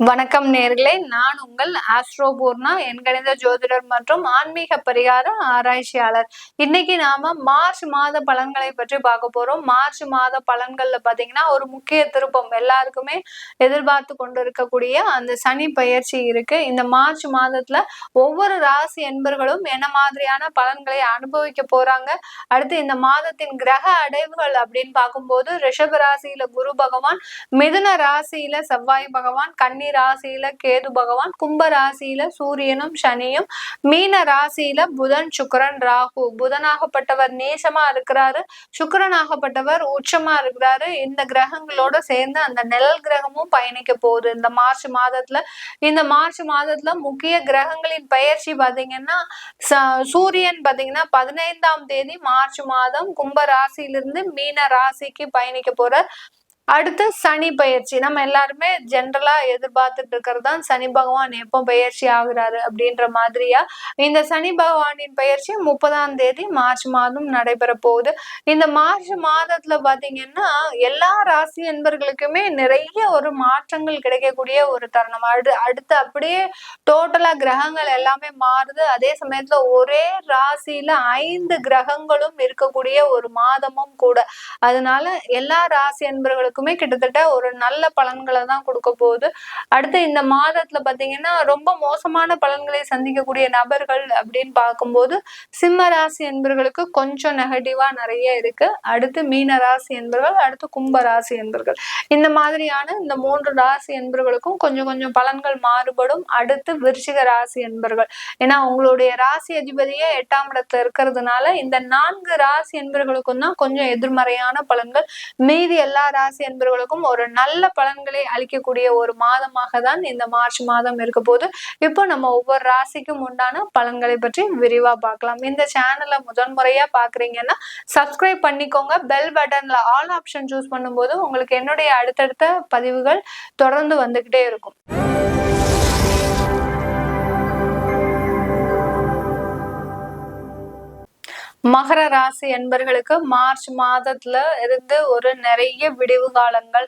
வணக்கம் நேர்களே. நான் உங்கள் ஆஸ்ட்ரோபூர்ணா எண்கணித ஜோதிடர் மற்றும் ஆன்மீக பரிகார ஆராய்ச்சியாளர். இன்னைக்கு நாம மார்ச் மாத பலன்களை பற்றி பார்க்க போறோம். மார்ச் மாத பலன்கள்ல பாத்தீங்கன்னா ஒரு முக்கிய திருப்பம் எல்லாருக்குமே எதிர்பார்த்து கொண்டு இருக்கக்கூடிய அந்த சனி பயிற்சி இருக்கு. இந்த மார்ச் மாதத்துல ஒவ்வொரு ராசி என்பர்களும் என்ன மாதிரியான பலன்களை அனுபவிக்க போறாங்க? அடுத்து இந்த மாதத்தின் கிரக அடைவுகள் அப்படின்னு பார்க்கும்போது ரிஷப ராசியில குரு பகவான் மிதுன ராசியில செவ்வாய் பகவான் கன்னி ராசியில கேது பகவான் கும்ப ராசியில சூரியனும் சனியும் மீன ராசியில புதன் சுக்கரன் ராகு. புதனாகப்பட்டவர் நேசமா இருக்கிறாரு சுக்கரனாகப்பட்டவர் உச்சமா இருக்கிறாரு. இந்த கிரகங்களோட சேர்ந்து அந்த நிழல் கிரகமும் பயணிக்க போகுது. இந்த மார்ச் மாதத்துல இந்த மார்ச் மாதத்துல முக்கிய கிரகங்களின் பயிற்சி பாத்தீங்கன்னா சூரியன் பாத்தீங்கன்னா பதினைந்தாம் தேதி மார்ச் மாதம் கும்ப ராசியிலிருந்து மீன ராசிக்கு பயணிக்க போறார். அடுத்து சனி பயிற்சி. நம்ம எல்லாருமே ஜென்ரலா எதிர்பார்த்துட்டு இருக்கிறது தான் சனி பகவான் எப்போ பயிற்சி ஆகுறாரு அப்படின்ற மாதிரியா? இந்த சனி பகவானின் பயிற்சி முப்பதாம் தேதி மார்ச் மாதம் நடைபெற போகுது. இந்த மார்ச் மாதத்துல பாத்தீங்கன்னா எல்லா ராசி என்பர்களுக்குமே நிறைய ஒரு மாற்றங்கள் கிடைக்கக்கூடிய ஒரு தருணம். அடு அடுத்து அப்படியே டோட்டலா கிரகங்கள் எல்லாமே மாறுது. அதே சமயத்துல ஒரே ராசியில ஐந்து கிரகங்களும் இருக்கக்கூடிய ஒரு மாதமும் கூட. அதனால எல்லா ராசி என்பர்களுக்கும் எல்லாருக்குமே கிட்டத்தட்ட ஒரு நல்ல பலன்களை தான் கொடுக்க போகுது. அடுத்து இந்த மாதத்துல பாத்தீங்கன்னா ரொம்ப மோசமான பலன்களை சந்திக்கக்கூடிய நபர்கள் அப்படின்னு பார்க்கும்போது சிம்ம ராசி என்பவர்களுக்கு கொஞ்சம் நெகட்டிவா நிறைய இருக்கு. அடுத்து மீன ராசி என்பவர்கள் அடுத்து கும்ப ராசி என்பவர்கள் இந்த மாதிரியான இந்த மூன்று ராசி என்பவர்களுக்கும் கொஞ்சம் கொஞ்சம் பலன்கள் மாறுபடும். அடுத்து விருச்சிக ராசி என்பவர்கள் ஏன்னா உங்களுடைய ராசி அதிபதியே எட்டாம் இடத்துல இருக்கிறதுனால இந்த நான்கு ராசி என்பவர்களுக்கும் தான் கொஞ்சம் எதிர்மறையான பலன்கள். மீதி எல்லா ராசி என்பவர்களுக்கும் ஒரு நல்ல பலன்களை அளிக்கக்கூடிய ஒரு மாதமாக தான் இந்த மார்ச் மாதம் இருக்க போது இப்போ நம்ம ஒவ்வொரு ராசிக்கும் உண்டான பலன்களை பற்றி விரிவா பார்க்கலாம். இந்த சேனலை முதன் முறையா பாக்குறீங்கன்னா சப்ஸ்கிரைப் பண்ணிக்கோங்க. பெல் பட்டன்ல ஆல் ஆப்ஷன் சூஸ் பண்ணும்போது உங்களுக்கு என்னுடைய அடுத்தடுத்த பதிவுகள் தொடர்ந்து வந்துகிட்டே இருக்கும். மகர ராசி என்பர்களுக்கு மார்ச் மாதத்துல இருந்து ஒரு நிறைய விடிவு காலங்கள்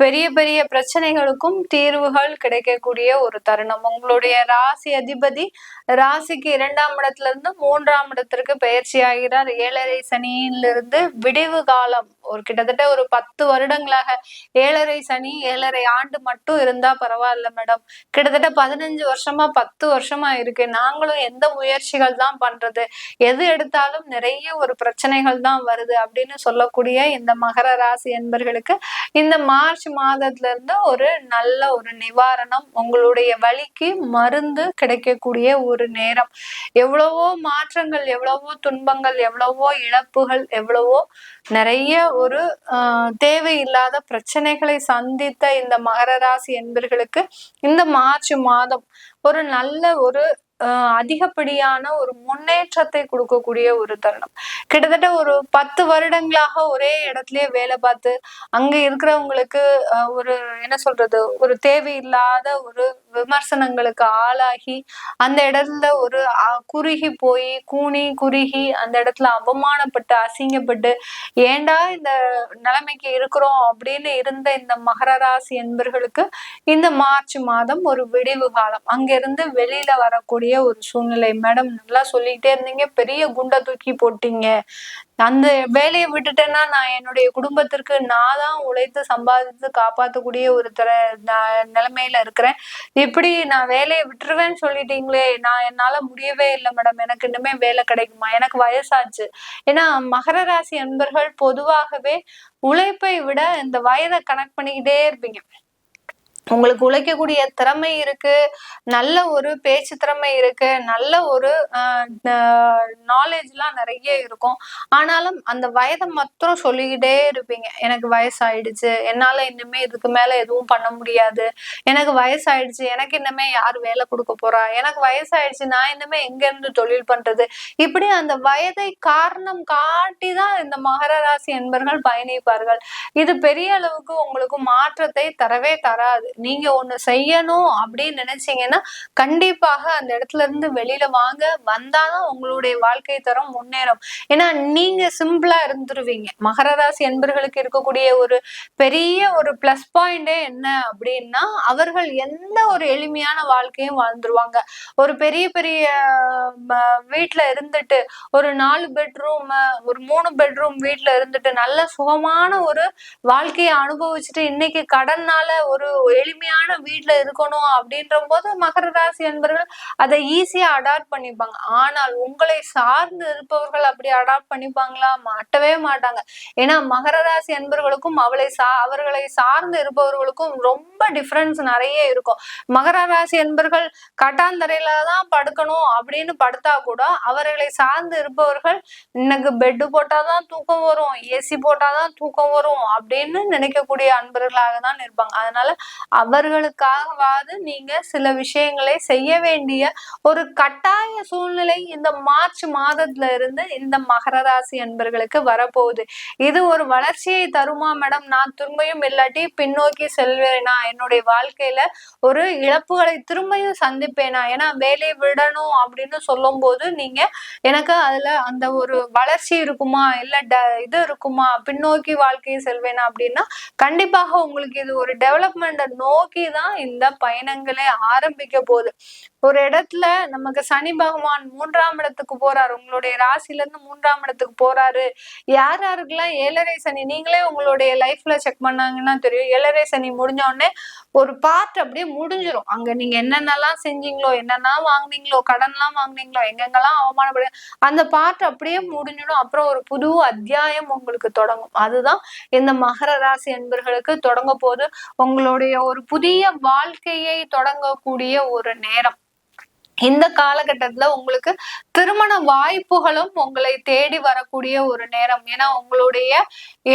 பெரிய பெரிய பிரச்சனைகளுக்கும் தீர்வுகள் கிடைக்கக்கூடிய ஒரு தருணம். உங்களுடைய ராசி அதிபதி ராசிக்கு இரண்டாம் இடத்துல இருந்து மூன்றாம் இடத்திற்கு பயிற்சி ஆகிறார். ஏழரை சனியிலிருந்து விடிவு காலம் ஒரு கிட்டத்தட்ட ஒரு பத்து வருடங்களாக ஏழரை சனி ஏழரை ஆண்டு மட்டும் இருந்தா பரவாயில்ல மேடம். கிட்டத்தட்ட பதினஞ்சு வருஷமா பத்து வருஷமா இருக்கு. நாங்களும் எந்த முயற்சிகள் தான் பண்றது எது எடுத்தாலும் நிறைய ஒரு பிரச்சனைகள் தான் வருது அப்படின்னு சொல்லக்கூடிய இந்த மகர ராசி என்பர்களுக்கு இந்த மார்ச் மாதத்துல இருந்து ஒரு நல்ல ஒரு நிவாரணம் உங்களுடைய வழிக்கு மருந்து கிடைக்கக்கூடிய ஒரு நேரம். எவ்வளவோ மாற்றங்கள் எவ்வளவோ துன்பங்கள் எவ்வளவோ இழப்புகள் எவ்வளவோ நிறைய ஒரு தேவையில்லாத பிரச்சனைகளை சந்தித்த இந்த மகர ராசி என்பர்களுக்கு இந்த மார்ச் மாதம் ஒரு நல்ல ஒரு அதிகப்படியான ஒரு முன்னேற்றத்தை கொடுக்கக்கூடிய ஒரு தருணம். கிட்டத்தட்ட ஒரு பத்து வருடங்களாக ஒரே இடத்துலயே வேலை பார்த்து அங்க இருக்கிறவங்களுக்கு ஒரு என்ன சொல்றது ஒரு தேவையில்லாத ஒரு விமர்சனங்களுக்கு ஆளாகி அந்த இடத்துல ஒரு குறுகி போய் கூணி குறுகி அந்த இடத்துல அவமானப்பட்டு அசிங்கப்பட்டு ஏண்டா இந்த நிலைமைக்கு இருக்கிறோம் அப்படின்னு இருந்த இந்த மகர ராசி என்பர்களுக்கு இந்த மார்ச் மாதம் ஒரு விடிவு காலம். அங்கிருந்து வெளியில வரக்கூடிய ஒரு சூழ்நிலை. மேடம் நல்லா சொல்லிக்கிட்டே இருந்தீங்க. பெரிய குண்டை தூக்கி போட்டீங்க. அந்த வேலையை விட்டுட்டேன்னா நான் என்னுடைய குடும்பத்திற்கு நான் தான் உழைத்து சம்பாதித்து காப்பாற்றக்கூடிய ஒரு தர நிலைமையில இருக்கிறேன். இப்படி நான் வேலையை விட்டுருவேன்னு சொல்லிட்டீங்களே? நான் என்னால முடியவே இல்லை மேடம் எனக்கு இன்னுமே வேலை கிடைக்குமா? எனக்கு வயசாச்சு. ஏன்னா மகர ராசி அன்பர்கள் பொதுவாகவே உழைப்பை விட இந்த வயதை கனெக்ட் பண்ணிக்கிட்டே இருப்பீங்க. உங்களுக்கு உழைக்கக்கூடிய திறமை இருக்கு நல்ல ஒரு பேச்சு திறமை இருக்கு நல்ல ஒரு நாலேஜ் எல்லாம் நிறைய இருக்கும். ஆனாலும் அந்த வயதை மாத்திரம் சொல்லிக்கிட்டே இருப்பீங்க. எனக்கு வயசாயிடுச்சு என்னால இன்னுமே இதுக்கு மேல எதுவும் பண்ண முடியாது. எனக்கு வயசாயிடுச்சு எனக்கு இன்னுமே யார் வேலை கொடுக்க போறா? எனக்கு வயசாயிடுச்சு நான் இன்னுமே எங்க இருந்து தொழில் பண்றது? இப்படி அந்த வயதை காரணம் காட்டி தான் இந்த மகர ராசி என்பர்கள் பயணிப்பார்கள். இது பெரிய அளவுக்கு உங்களுக்கு மாற்றத்தை தரவே தராது. நீங்க ஒண்ணு செய்யணும் அப்படின்னு நினைச்சீங்கன்னா கண்டிப்பாக அந்த இடத்துல இருந்து வெளியில வாங்க. வந்தாதான் உங்களுடைய வாழ்க்கை தரம் முன்னேறும். ஏன்னா நீங்க சிம்பிளா இருந்துருவீங்க. மகர ராசி என்பர்களுக்கு இருக்கக்கூடிய ஒரு பெரிய ஒரு பிளஸ் பாயிண்டே என்ன அப்படின்னா அவர்கள் எந்த ஒரு எளிமையான வாழ்க்கையும் வாழ்ந்துருவாங்க. ஒரு பெரிய பெரிய வீட்டுல இருந்துட்டு ஒரு நாலு பெட்ரூம் ஒரு மூணு பெட்ரூம் வீட்டுல இருந்துட்டு நல்ல சுகமான ஒரு வாழ்க்கையை அனுபவிச்சுட்டு இன்னைக்கு கடன்னால ஒரு எளிமையான வீட்டுல இருக்கணும் அப்படின்ற போது மகர ராசி என்பர்கள் அதை ஈஸியா அடாப்ட் பண்ணிப்பாங்க. ஆனால் உங்களை சார்ந்து இருப்பவர்கள் அப்படி அடாப்ட் பண்ணிப்பாங்களா? மாட்டவே மாட்டாங்க. ஏன்னா மகர ராசி என்பவர்களுக்கும் அவளை சா அவர்களை சார்ந்து இருப்பவர்களுக்கும் ரொம்ப டிஃபரன்ஸ் நிறைய இருக்கும். மகர ராசி என்பர்கள் கட்டாந்தரையில தான் படுக்கணும் அப்படின்னு படுத்தா கூட அவர்களை சார்ந்து இருப்பவர்கள் இன்னைக்கு பெட்டு போட்டாதான் தூக்கம் வரும் ஏசி போட்டாதான் தூக்கம் வரும் அப்படின்னு நினைக்கக்கூடிய அன்பர்களாக தான் இருப்பாங்க. அதனால அவர்களுக்காகவாது நீங்க சில விஷயங்களை செய்ய வேண்டிய ஒரு கட்டாய சூழ்நிலை இந்த மார்ச் மாதத்துல இருந்து இந்த மகர ராசி அன்பர்களுக்கு வரப்போகுது. இது ஒரு வளர்ச்சியை தருமா மேடம்? நான் திரும்பியும் இல்லாட்டி பின்னோக்கி செல்வேனா? என்னுடைய வாழ்க்கையில ஒரு இழப்புகளை திரும்பியும் சந்திப்பேனா? ஏன்னா வேலையை விடணும் அப்படின்னு சொல்லும் போது நீங்க எனக்கு அதுல அந்த ஒரு வளர்ச்சி இருக்குமா? இல்ல இது இருக்குமா? பின்னோக்கி வாழ்க்கையை செல்வேனா? அப்படின்னா கண்டிப்பாக உங்களுக்கு இது ஒரு டெவலப்மெண்ட் நோக்கி தான் இந்த பயணங்களே ஆரம்பிக்க போகுது. ஒரு இடத்துல நமக்கு சனி பகவான் மூன்றாம் இடத்துக்கு போறாரு உங்களுடைய ராசில இருந்து மூன்றாம் இடத்துக்கு போறாரு. யார் யாருக்கெல்லாம் ஏழரை சனி நீங்களே உங்களுடைய லைஃப்ல செக் பண்ணாங்கன்னா தெரியும். ஏழரை சனி முடிஞ்ச உடனே ஒரு பார்ட் அப்படியே முடிஞ்சிடும் அங்க நீங்க என்னென்னலாம் செஞ்சீங்களோ என்னென்ன வாங்குனீங்களோ கடன்லாம் வாங்குனீங்களோ எங்கெங்கெல்லாம் அவமானப்படு அந்த பார்ட் அப்படியே முடிஞ்சிடும். அப்புறம் ஒரு புது அத்தியாயம் உங்களுக்கு தொடங்கும். அதுதான் இந்த மகர ராசி என்பர்களுக்கு தொடங்க போது உங்களுடைய ஒரு புதிய வாழ்க்கையை தொடங்கக்கூடிய ஒரு நேரம். இந்த காலகட்டத்துல உங்களுக்கு திருமண வாய்ப்புகளும் உங்களை தேடி வரக்கூடிய ஒரு நேரம். ஏன்னா உங்களுடைய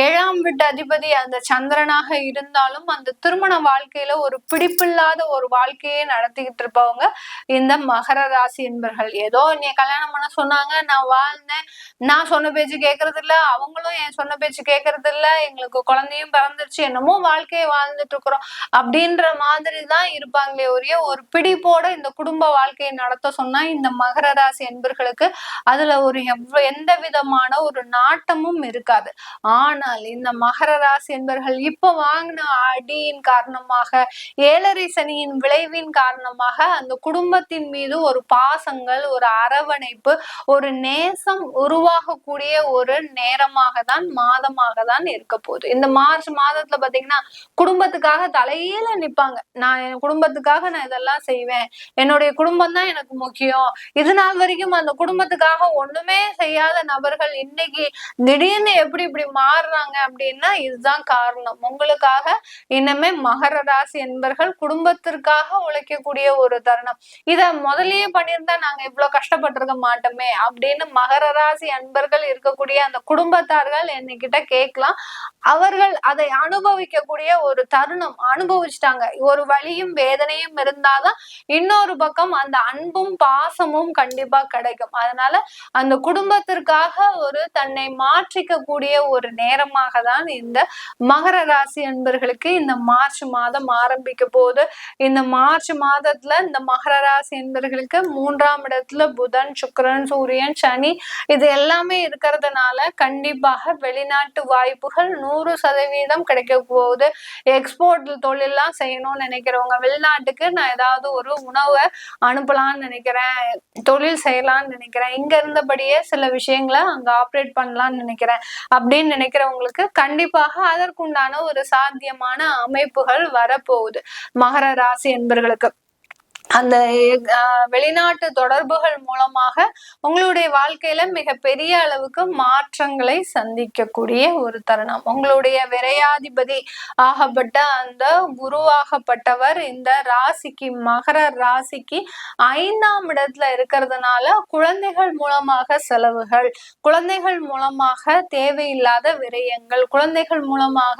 ஏழாம் வீட்டு அதிபதி அந்த சந்திரனாக இருந்தாலும் அந்த திருமண வாழ்க்கையில ஒரு பிடிப்பில்லாத ஒரு வாழ்க்கையே நடத்திக்கிட்டு இருப்பவங்க இந்த மகர ராசி என்பர்கள். ஏதோ நீ கல்யாணம் பண்ண சொன்னாங்க நான் வாழ்ந்தேன். நான் சொன்ன பேச்சு கேட்கறது இல்ல அவங்களும் என் சொன்ன பேச்சு கேட்கறது இல்ல எங்களுக்கு குழந்தையும் பிறந்துருச்சு என்னமோ வாழ்க்கையை வாழ்ந்துட்டு இருக்கிறோம் அப்படின்ற மாதிரி தான் இருப்பாங்களே ஒரே ஒரு பிடிப்போட இந்த குடும்ப வாழ்க்கையை நடத்த சொன்னா இந்த மகர ராசி என்பர்களுக்கு அதுல ஒரு எவ்வ எந்த விதமான ஒரு நாட்டமும் இருக்காது. ஆனால் இந்த மகர ராசி என்பர்கள் இப்ப வாங்கின அடியின் காரணமாக ஏழரை சனியின் விளைவின் காரணமாக அந்த குடும்பத்தின் மீது ஒரு பாசங்கள் ஒரு அரவணைப்பு ஒரு நேசம் உருவாகக்கூடிய ஒரு நேரமாக தான் மாதமாக தான் இருக்க போகுது. இந்த மார்ச் மாதத்துல பாத்தீங்கன்னா குடும்பத்துக்காக தலையில நிப்பாங்க. நான் என் குடும்பத்துக்காக நான் இதெல்லாம் செய்வேன். என்னுடைய குடும்பம் தான் தான் எனக்கு முக்கியம். இது நாள் வரைக்கும் அந்த குடும்பத்துக்காக ஒண்ணுமே செய்யாத நபர்கள் இன்னைக்கு திடீர்னு எப்படி இப்படி மாறுறாங்க அப்படின்னா இதுதான் காரணம். உங்களுக்காக இன்னமே மகர ராசி என்பர்கள் குடும்பத்திற்காக உழைக்கக்கூடிய ஒரு தருணம். இத முதல்லயே பண்ணியிருந்தா நாங்க இவ்வளவு கஷ்டப்பட்டிருக்க மாட்டோமே அப்படின்னு மகர ராசி அன்பர்கள் இருக்கக்கூடிய அந்த குடும்பத்தார்கள் என்கிட்ட கேட்கலாம். அவர்கள் அதை அனுபவிக்கக்கூடிய ஒரு தருணம் அனுபவிச்சிட்டாங்க. ஒரு வழியும் வேதனையும் இருந்தாதான் இன்னொரு பக்கம் அந்த அன்பும் பாசமும் கண்டிப்பா கிடைக்கும். அதனால அந்த குடும்பத்திற்காக ஒரு தன்னை மாற்றிக்க கூடிய ஒரு நேரமாக தான் இந்த மகர ராசி என்பர்களுக்கு இந்த மார்ச் மாதம் ஆரம்பிக்க போது இந்த மார்ச் மாதத்துல இந்த மகர ராசி என்பர்களுக்கு மூன்றாம் இடத்துல புதன் சுக்கரன் சூரியன் சனி இது எல்லாமே இருக்கிறதுனால கண்டிப்பாக வெளிநாட்டு வாய்ப்புகள் நூறு சதவீதம் கிடைக்க போகுது. எக்ஸ்போர்ட் தொழிலாம் செய்யணும்னு நினைக்கிறவங்க வெளிநாட்டுக்கு நான் ஏதாவது ஒரு உணவை அனுப்பலாம்னு நினைக்கிறேன் நினைக்கிறேன் தொழில் செய்யலாம்னு நினைக்கிறேன். இங்க இருந்தபடியே சில விஷயங்களை அங்க ஆப்ரேட் பண்ணலாம்னு நினைக்கிறேன். அப்படின்னு நினைக்கிறவங்களுக்கு கண்டிப்பாக அதற்குண்டான ஒரு சாத்தியமான அமைப்புகள் வரப்போகுது. மகர ராசி என்பர்களுக்கு. அந்த வெளிநாட்டு தொடர்புகள் மூலமாக உங்களுடைய வாழ்க்கையில மிக பெரிய அளவுக்கு மாற்றங்களை சந்திக்கக்கூடிய ஒரு தருணம். உங்களுடைய விரையாதிபதி ஆகப்பட்ட அந்த குருவாகப்பட்டவர் இந்த ராசிக்கு மகர ராசிக்கு ஐந்தாம் இடத்துல இருக்கிறதுனால குழந்தைகள் மூலமாக செலவுகள் குழந்தைகள் மூலமாக தேவையில்லாத விரயங்கள் குழந்தைகள் மூலமாக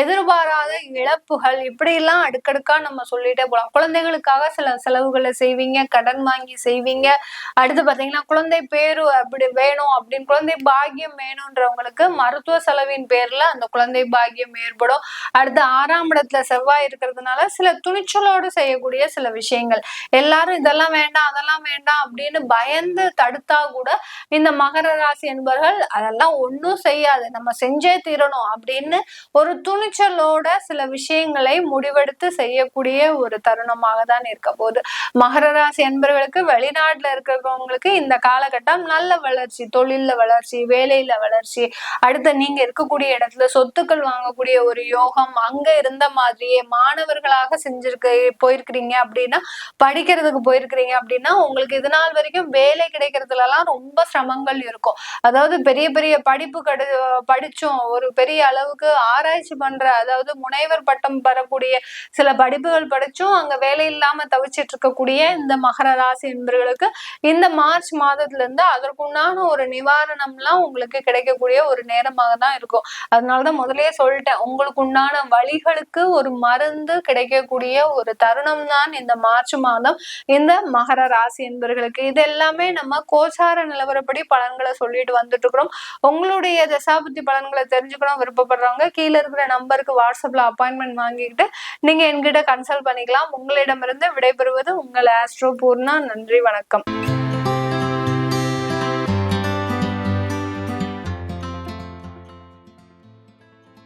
எதிர்பாராத இழப்புகள் இப்படி எல்லாம் அடுக்கடுக்கா நம்ம சொல்லிட்டே போலாம். குழந்தைகளுக்காக சில செலவுகளை செய்வீங்க கடன் வாங்கி செய்வீங்க. அடுத்து பாத்தீங்கன்னா குழந்தை பேரு அப்படி வேணும் அப்படின்னு குழந்தை பாக்கியம் வேணும்ன்றவங்களுக்கு மருத்துவ செலவின் பேர்ல அந்த குழந்தை பாக்கியம் ஏற்படும். அடுத்து ஆறாம் இடத்துல செவ்வாய் இருக்கிறதுனால சில துணிச்சலோடு செய்யக்கூடிய சில விஷயங்கள். எல்லாரும் இதெல்லாம் வேண்டாம் அதெல்லாம் வேண்டாம் அப்படின்னு பயந்து தடுத்தா கூட இந்த மகர ராசி என்பவர்கள் அதெல்லாம் ஒன்றும் செய்யாது. நம்ம செஞ்சே தீரணும் அப்படின்னு ஒரு துணிச்சலோட சில விஷயங்களை முடிவெடுத்து செய்யக்கூடிய ஒரு தருணமாக தான் இருக்க போகுது. மகர ராசி என்பவர்களுக்கு வெளிநாட்டுல இருக்கிறவங்களுக்கு இந்த காலகட்டம் நல்ல வளர்ச்சி தொழில்ல வளர்ச்சி வேலையில வளர்ச்சி. அடுத்து நீங்க இருக்கக்கூடிய இடத்துல சொத்துக்கள் வாங்கக்கூடிய ஒரு யோகம் அங்க இருந்த மாதிரியே மாணவர்களாக செஞ்சிருக்க போயிருக்கிறீங்க அப்படின்னா படிக்கிறதுக்கு போயிருக்கிறீங்க அப்படின்னா உங்களுக்கு இது நாள் வரைக்கும் வேலை கிடைக்கிறதுல எல்லாம் ரொம்ப சிரமங்கள் இருக்கும். அதாவது பெரிய பெரிய படிப்பு கடு படிச்சோம் ஒரு பெரிய அளவுக்கு ஆராய்ச்சி பண்ற அதாவது முனைவர் பட்டம் பெறக்கூடிய சில படிப்புகள் படிச்சும் அங்க வேலை இல்லாம தவிச்சிட்டு இருக்கக்கூடிய இந்த மகர ராசி என்பவர்களுக்கு இந்த மார்ச் மாதத்துல இருந்து அதற்குண்டான ஒரு நிவாரணம் எல்லாம் உங்களுக்கு கிடைக்கக்கூடிய ஒரு நேரமாக தான் இருக்கும். அதனாலதான் முதலே சொல்லிட்டேன் உங்களுக்கு உண்டான வழிகளுக்கு ஒரு மருந்து கிடைக்கக்கூடிய ஒரு தருணம் தான் இந்த மார்ச் மாதம். இந்த மகர ராசி என்பவர்களுக்கு இது எல்லாமே நம்ம கோச்சார நிலவரப்படி பலன்களை சொல்லிட்டு வந்துட்டு இருக்கிறோம் உங்களுடைய தசாபுத்தி பலன்களை தெரிஞ்சுக்கணும் விருப்பப்படுறவங்க கீழே இருக்கிற நம்பருக்கு வாட்ஸ்அப்ல அப்பாயின்மெண்ட் வாங்கிக்கிட்டு நீங்க என்கிட்ட கன்சல்ட் பண்ணிக்கலாம். உங்களிடமிருந்து விடைபெறுவது உங்கள் ஆஸ்ட்ரோ பூர்ணா. நன்றி வணக்கம்.